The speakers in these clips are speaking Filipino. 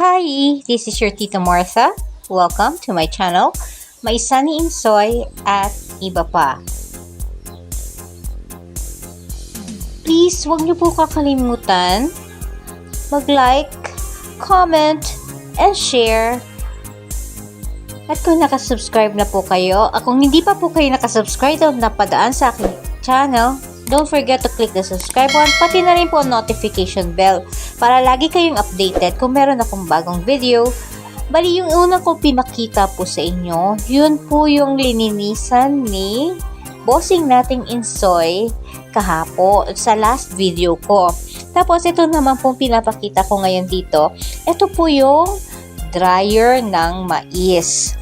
Hi! This is your Tita Martha. Welcome to my channel, May Sunny Insoy at iba pa. Please, huwag niyo po kakalimutan mag-like, comment, and share. At kung nakasubscribe na po kayo, kung hindi pa po kayo nakasubscribe o napadaan sa aking channel, don't forget to click the subscribe button, pati na rin po ang notification bell para lagi kayong updated kung meron akong bagong video. Bali, yung una ko pinakita po sa inyo, yun po yung lininisan ni bossing nating Insoy kahapo sa last video ko. Tapos, ito naman pong pinapakita ko ngayon dito. Ito po yung dryer ng mais.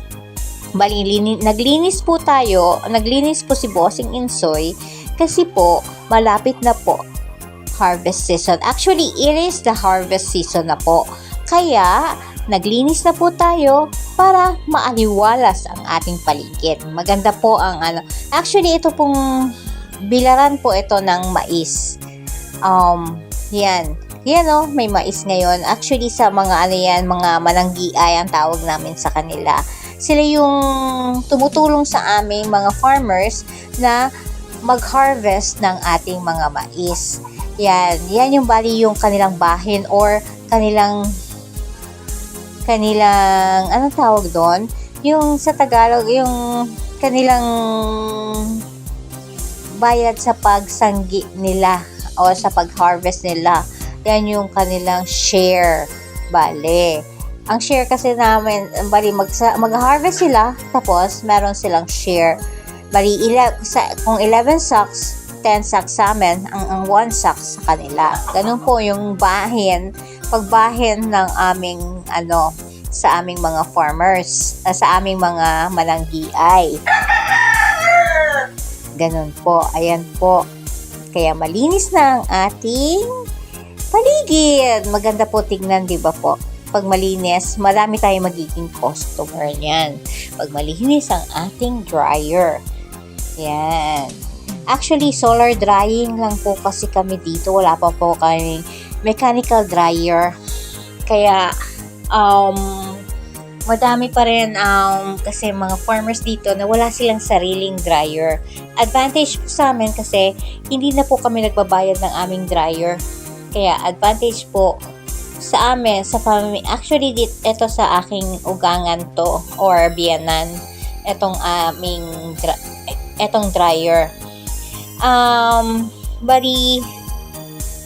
Bali, lini- naglinis po tayo, naglinis po si Bossing Insoy kasi po, malapit na po harvest season. Actually, it is the harvest season na po. Kaya, naglinis na po tayo para maaliwalas ang ating paligid. Maganda po ang ano. Actually, ito pong bilaran po ito ng mais. Um, yan. Yan o, may mais ngayon. Actually, sa mga ano yan, mga malanggiay ang tawag namin sa kanila. Sila yung tumutulong sa aming mga farmers na mag-harvest ng ating mga mais. Yan, yan yung bali yung kanilang bahin or kanilang kanilang anong tawag doon? Yung sa Tagalog, yung kanilang bayad sa pagsanggi nila o sa pag-harvest nila. Yan yung kanilang share. Bale. Ang share kasi namin, bali mag, mag-harvest sila, tapos meron silang share. Bali, ila, sa, kung 11 sacks, 10 sacks sa amin, ang, ang 1 sack sa kanila. Ganun po yung bahin, pagbahin ng aming, ano, sa aming mga farmers, uh, sa aming mga malanggiay. Ganun po, ayan po. Kaya malinis na ang ating paligid. Maganda po tignan, di ba po? Pag malinis, marami tayong magiging customer niyan. Pag malinis ang ating dryer. Yan. Actually, solar drying lang po kasi kami dito. Wala pa po kami mechanical dryer. Kaya, um, madami pa rin um, kasi mga farmers dito na wala silang sariling dryer. Advantage po sa amin kasi hindi na po kami nagbabayad ng aming dryer. Kaya advantage po sa amin, sa family. Actually, dit, ito sa aking ugangan to or biyanan. Itong aming dra- etong dryer. Um, bali,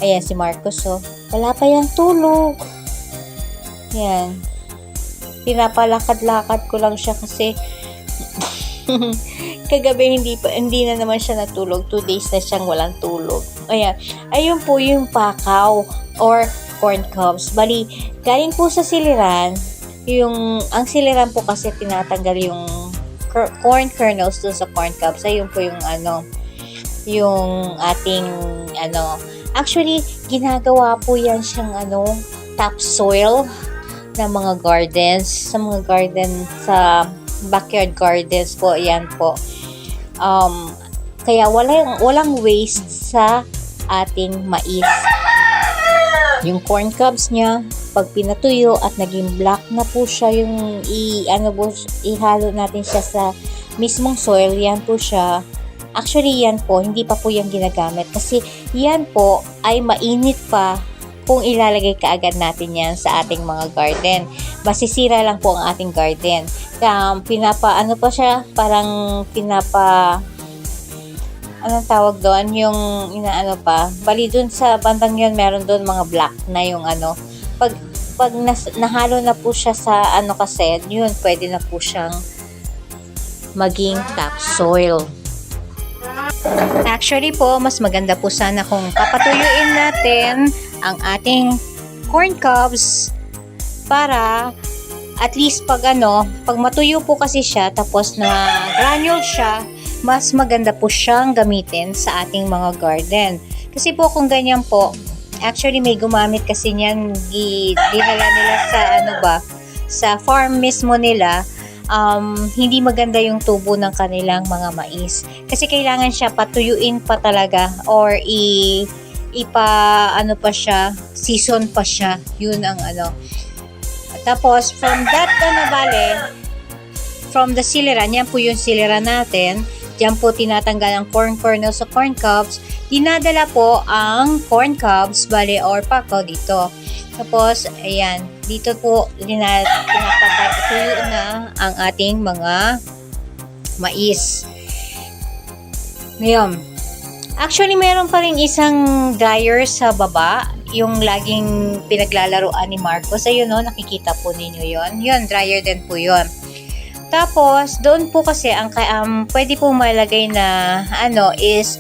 ayan si Marcos, oh. Wala pa yung tulog. Yan. Pinapalakad-lakad ko lang siya kasi kagabi hindi pa hindi na naman siya natulog. Two days na siyang walang tulog. Ayan. Ayun po yung pakaw or corn cobs. Bali, galing po sa siliran, yung, ang siliran po kasi tinatanggal yung corn kernels dun sa corn cobs. Ayun po yung ano, yung ating ano, actually, ginagawa po yan siyang ano, topsoil ng mga gardens, sa mga garden, sa backyard gardens po, yan po. Um, kaya walang, walang waste sa ating mais. Yung corn cobs niya, pag pinatuyo at naging black na po siya yung i, ano po, ihalo natin siya sa mismong soil, yan po siya. Actually, yan po, hindi pa po yan ginagamit kasi yan po ay mainit pa kung ilalagay kaagad natin yan sa ating mga garden. Masisira lang po ang ating garden. Um, pinapa, ano pa siya, parang pinapa, anong tawag doon, yung inaano pa, bali doon sa bandang yun, meron doon mga black na yung ano, pag, pag nas, nahalo na po siya sa ano kasi, yun, pwede na po siyang maging topsoil. Actually po, mas maganda po sana kung papatuyuin natin ang ating corn cobs para at least pag ano, pag matuyo po kasi siya tapos na granule siya, mas maganda po siyang gamitin sa ating mga garden. Kasi po kung ganyan po, actually may gumamit kasi niyan, dinala nila sa ano ba, sa farm mismo nila, um, hindi maganda yung tubo ng kanilang mga mais. Kasi kailangan siya patuyuin pa talaga or i ipa ano pa siya, season pa siya. Yun ang ano. Tapos, from that, ano, bale, from the siliran, yan po yung siliran natin. Diyan po tinatanggal ang corn kernel sa corn cobs. Dinadala po ang corn cobs, bale, or pako dito. Tapos, ayan, dito po dina, pinapatay, tuyo na ang ating mga mais. Ngayon, actually, meron pa rin isang dryer sa baba, yung laging pinaglalaroan ni Marcos. Ayun, no, nakikita po ninyo yon Yun, dryer din po yon Tapos, doon po kasi, ang um, pwede po malagay na, ano, is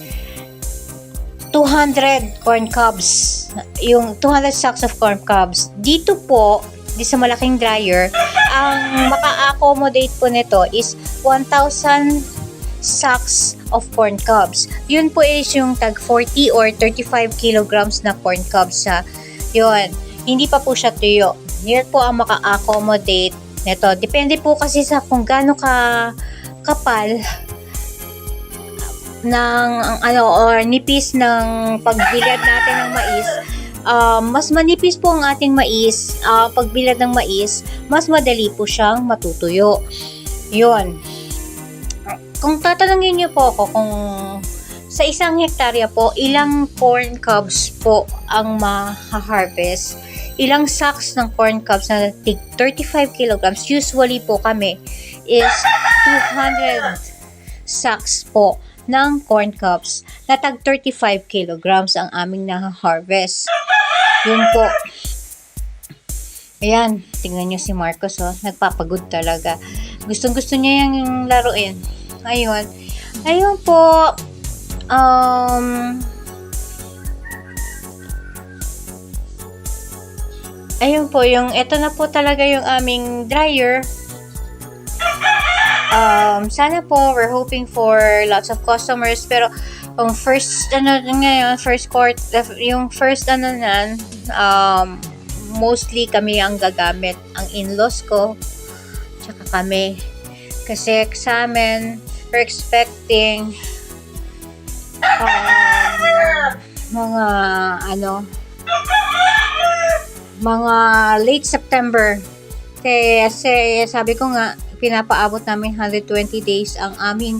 200 corn cobs. Yung 200 sacks of corn cobs. Dito po, di sa malaking dryer, ang maka-accommodate po nito is 1,000 sacks of corn cobs. Yun po is yung tag 40 or 35 kilograms na corn cobs sa yun. Hindi pa po siya tuyo. Yun po ang maka-accommodate nito. Depende po kasi sa kung gaano ka kapal ng ano or nipis ng pagbilad natin ng mais um, mas manipis po ang ating mais uh, pagbilad ng mais mas madali po siyang matutuyo yun kung tatanungin niyo po ako kung sa isang hektarya po ilang corn cobs po ang ma-harvest ilang sacks ng corn cobs na tig 35 kilograms usually po kami is 200 sacks po ng corn cobs na tag 35 kilograms ang aming na-harvest. Yun po. Ayan, tingnan nyo si Marcos, oh. Nagpapagod talaga. Gustong gusto niya yung laruin. Ayun. Ayun po. Um, ayun po, yung, ito na po talaga yung aming dryer. Um, sana po, we're hoping for lots of customers, pero yung first, ano, ngayon, first court, yung first, ano nan, um, mostly kami ang gagamit, ang in-laws ko, tsaka kami. Kasi sa amin, we're expecting um, mga, ano, mga late September. Kasi sabi ko nga, pinapaabot namin 120 days ang aming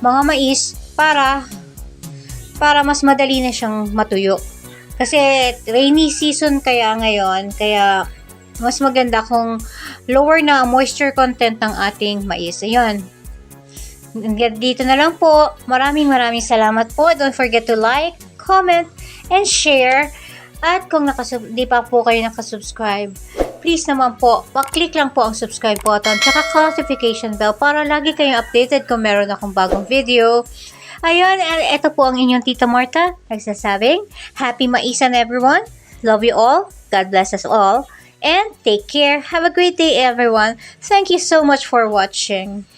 mga mais para para mas madali na siyang matuyo. Kasi rainy season kaya ngayon, kaya mas maganda kung lower na moisture content ng ating mais. Ayun. Dito na lang po. Maraming maraming salamat po. Don't forget to like, comment, and share. At kung nakasub di pa po kayo nakasubscribe, please naman po, pa-click lang po ang subscribe button tsaka notification bell para lagi kayong updated kung meron akong bagong video. Ayun, ito po ang inyong Tita Marta, nagsasabing, Happy Maisan everyone! Love you all! God bless us all! And take care! Have a great day everyone! Thank you so much for watching!